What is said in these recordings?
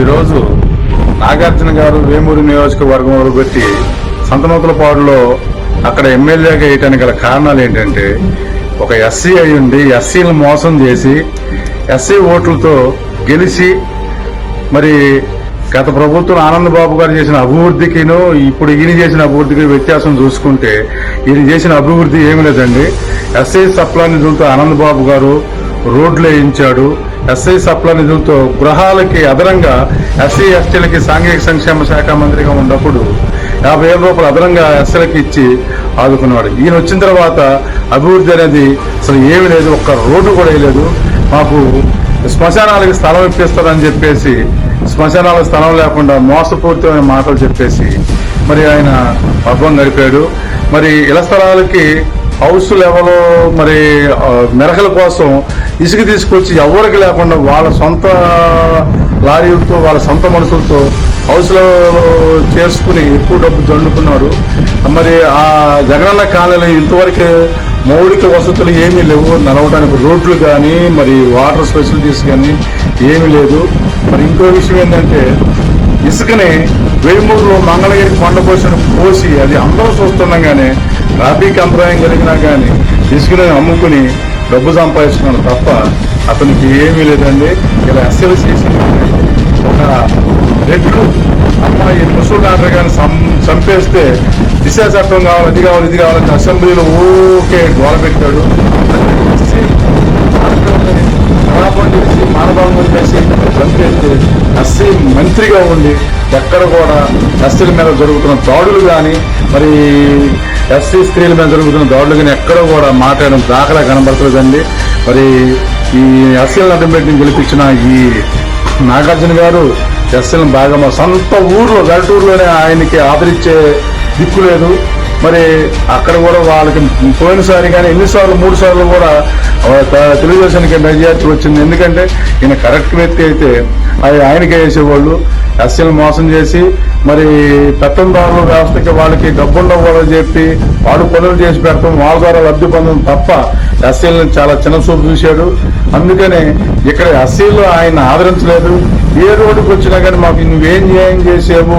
ఈరోజు నాగార్జున గారు వేమూరి నియోజకవర్గంలో పెట్టి సంతనూతలపాడులో అక్కడ ఎమ్మెల్యేగా వేయటానికి గల కారణాలు ఏంటంటే ఒక ఎస్సీ అయి ఉండి ఎస్సీలను మోసం చేసి ఎస్సీ ఓట్లతో గెలిచి మరి గత ప్రభుత్వం ఆనందబాబు గారు చేసిన అభివృద్ధికిను ఇప్పుడు ఈయన చేసిన అభివృద్ధికి వ్యత్యాసం చూసుకుంటే ఈయన చేసిన అభివృద్ధి ఏమి లేదండి. ఎస్ఐ సప్లాన్ని చూస్తూ ఆనందబాబు గారు రోడ్లు వేయించాడు. ఎస్ఐ సప్లా నిధులతో గృహాలకి అదనంగా ఎస్సీ ఎస్టీలకి సాంఘిక సంక్షేమ శాఖ మంత్రిగా ఉన్నప్పుడు యాభై వేల రూపాయలు అదనంగా ఎస్సీలకి ఇచ్చి ఆదుకున్నాడు ఈయన వచ్చిన తర్వాత అభివృద్ధి అనేది అసలు ఏమీ లేదు ఒక్క రోడ్డు కూడా వేయలేదు. మాకు శ్మశానాలకి స్థలం ఇప్పిస్తారని చెప్పేసి శ్మశానాల స్థలం లేకుండా మోసపూరితమైన మాటలు చెప్పేసి మరి ఆయన పబ్బం గడిపాడు మరి ఇళ్ళ స్థలాలకి హౌస్ లెవెల్ మరి మెరకల కోసం ఇసుక తీసుకొచ్చి ఎవరికి లేకుండా వాళ్ళ సొంత లారీలతో వాళ్ళ సొంత మనుషులతో హౌస్లో చేసుకుని ఎక్కువ డబ్బు దండుకున్నారు. మరి ఆ జగనన్న కాలనీలో ఇంతవరకు మౌలిక వసతులు ఏమీ లేవు. నడవడానికి రోడ్లు కానీ మరి వాటర్ ఫెసిలిటీస్ కానీ ఏమీ లేదు. మరి ఇంకో విషయం ఏంటంటే ఇసుకని వేమూరులో మంగళగిరి కొండ పోసిన పోసి అది అందరూ చూస్తుండగానే ట్రాఫిక్ అంతరాయం కలిగినా కానీ ఇసుకని అమ్ముకుని డబ్బు సంపాదించుకున్నాడు తప్ప అతనికి ఏమీ లేదండి. ఇలా అస్సలు చేసిన ఒక రెడ్లు అమ్మాయి ముసలి డాక్టర్ గారిని సం- చంపేస్తే దిశ చట్టం కావాలి అది కావాలి ఇది కావాలని అసెంబ్లీలో ఓకే గోడ పెట్టాడు. కళాపం చేసి మానభంగం చేసి చంపేస్తే అస్సీ మంత్రిగా ఉండి ఎక్కడ కూడా ఎస్సీల మీద జరుగుతున్న దాడులు కానీ మరి ఎస్సీ స్త్రీల మీద జరుగుతున్న దాడులు కానీ ఎక్కడ కూడా మాట్లాడడం దాఖలా కనబడతలేదండి. మరి ఈ ఎస్సీలను అడ్డం పెట్టి గెలిపించిన ఈ నాగార్జున గారు ఎస్సీలను బాగా మా సొంత ఊర్లో గల్టూరులోనే ఆయనకి ఆదరించే దిక్కు లేదు. మరి అక్కడ కూడా వాళ్ళకి పోయినసారి కానీ ఎన్నిసార్లు మూడు సార్లు కూడా తెలుగుదేశానికి మెజార్టీ వచ్చింది. ఎందుకంటే ఈయన కరెక్ట్ వ్యక్తి అయితే అది ఆయనకే వేసేవాళ్ళు. ఎస్సీలు మోసం చేసి మరి పెత్తందారుల వ్యవస్థకి వాళ్ళకి డబ్బుండకూడదని చెప్పి వాడు పనులు చేసి పెడతాం వాళ్ళ ద్వారా లబ్ధి పొందడం తప్ప ఎస్సీలను చాలా చిన్న చూపు చూశాడు. అందుకనే ఇక్కడ ఎస్సీలు ఆయన ఆదరించలేదు. ఏ రోడ్డుకు వచ్చినా కానీ మాకు నువ్వేం న్యాయం చేసావు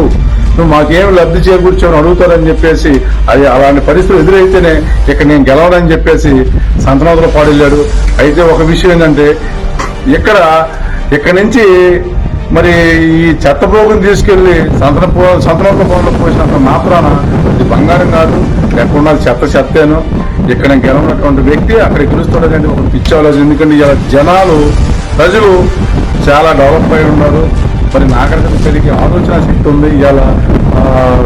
నువ్వు మాకేం లబ్ధి చేకూర్చావని అడుగుతారని చెప్పేసి అది అలాంటి పరిస్థితులు ఎదురైతేనే ఇక్కడ నేను గెలవనని చెప్పేసి సంతనోదలు పాడెళ్ళాడు అయితే ఒక విషయం ఏంటంటే ఇక్కడ ఇక్కడ నుంచి మరి ఈ చెత్త భోగం తీసుకెళ్ళి సంతన సంతనపు సంతనోదల పోసినంత మాత్రాన ఇది బంగారం కాదు. లేకుండా చెత్త చెత్తేను. ఇక్కడ గెలవనటువంటి వ్యక్తి అక్కడ గెలుస్తాడని ఒక పిచ్చి ఆలోచన. ఎందుకంటే ఇలా జనాలు ప్రజలు చాలా డెవలప్ అయి ఉన్నారు. మరి నాగరికత పెరిగే ఆలోచన శక్తి ఉంది. ఇవాళ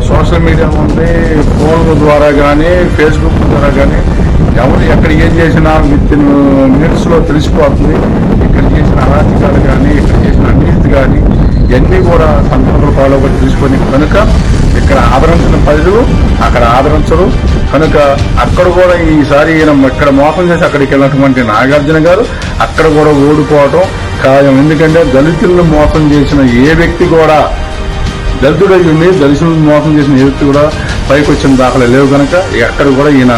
సోషల్ మీడియా ఉంది. ఫోన్ల ద్వారా కానీ ఫేస్బుక్ ద్వారా కానీ ఎవరు ఎక్కడ ఏం చేసినా విత్ ఇన్ మినిట్స్లో తెలిసిపోతుంది. ఇక్కడ చేసిన అరాచకాలు కానీ ఇక్కడ చేసిన అన్నిటి కానీ ఇవన్నీ కూడా సందర్భాలు ఫాలో అవ్వడం తీసుకొని కనుక ఇక్కడ ఆదరించిన ప్రజలు అక్కడ ఆదరించరు. కనుక అక్కడ కూడా ఈసారి ఈయన ఇక్కడ మోసం చేసి అక్కడికి వెళ్ళినటువంటి నాగార్జున గారు అక్కడ కూడా ఓడిపోవటం ఖాయం. ఎందుకంటే దళితులను మోసం చేసిన ఏ వ్యక్తి కూడా దళితుడై ఉండి దళితులను మోసం చేసిన ఏ వ్యక్తి కూడా పైకి వచ్చిన దాఖలు లేవు కనుక ఎక్కడ కూడా ఈయన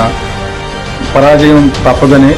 పరాజయం తప్పదని